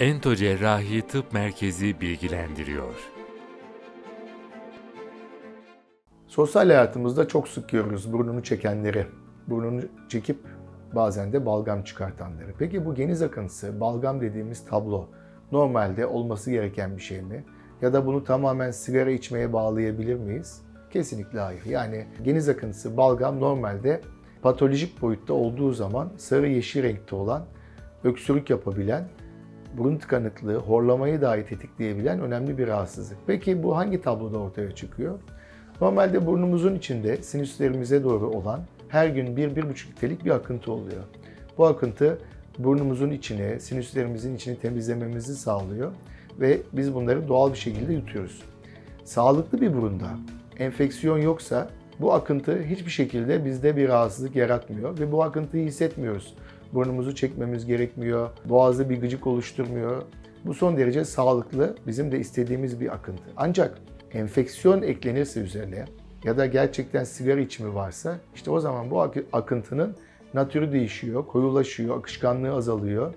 Ento Cerrahi Tıp Merkezi bilgilendiriyor. Sosyal hayatımızda çok sık görüyoruz burnunu çekenleri. Burnunu çekip bazen de balgam çıkartanları. Peki bu geniz akıntısı, balgam dediğimiz tablo normalde olması gereken bir şey mi? Ya da bunu tamamen sigara içmeye bağlayabilir miyiz? Kesinlikle hayır. Yani geniz akıntısı, balgam normalde patolojik boyutta olduğu zaman sarı yeşil renkte olan, öksürük yapabilen, burun tıkanıklığı, horlamayı dahi tetikleyebilen önemli bir rahatsızlık. Peki bu hangi tabloda ortaya çıkıyor? Normalde burnumuzun içinde sinüslerimize doğru olan her gün 1-1,5 litrelik bir akıntı oluyor. Bu akıntı burnumuzun içini, sinüslerimizin içini temizlememizi sağlıyor ve biz bunları doğal bir şekilde yutuyoruz. Sağlıklı bir burunda enfeksiyon yoksa bu akıntı hiçbir şekilde bizde bir rahatsızlık yaratmıyor ve bu akıntıyı hissetmiyoruz. Burnumuzu çekmemiz gerekmiyor, boğazda bir gıcık oluşturmuyor. Bu son derece sağlıklı, bizim de istediğimiz bir akıntı. Ancak enfeksiyon eklenirse üzerine ya da gerçekten sigara içimi varsa işte o zaman bu akı- akıntının natürü değişiyor, koyulaşıyor, akışkanlığı azalıyor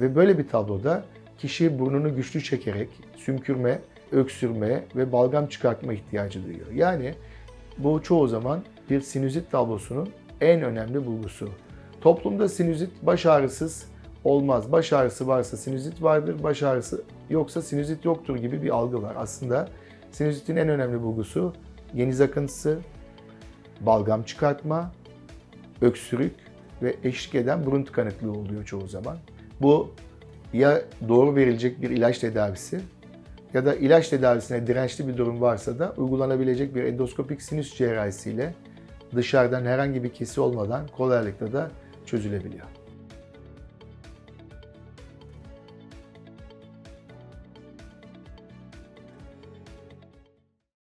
ve böyle bir tabloda kişi burnunu güçlü çekerek sümkürme, öksürme ve balgam çıkartma ihtiyacı duyuyor. Yani bu çoğu zaman bir sinüzit tablosunun en önemli bulgusu. Toplumda sinüzit baş ağrısız olmaz. Baş ağrısı varsa sinüzit vardır, baş ağrısı yoksa sinüzit yoktur gibi bir algı var. Aslında sinüzitin en önemli bulgusu geniz akıntısı, balgam çıkartma, öksürük ve eşlik eden burun tıkanıklığı oluyor çoğu zaman. Bu ya doğru verilecek bir ilaç tedavisi ya da ilaç tedavisine dirençli bir durum varsa da uygulanabilecek bir endoskopik sinüs cerrahisiyle dışarıdan herhangi bir kesi olmadan kolaylıkla da çözülebiliyor.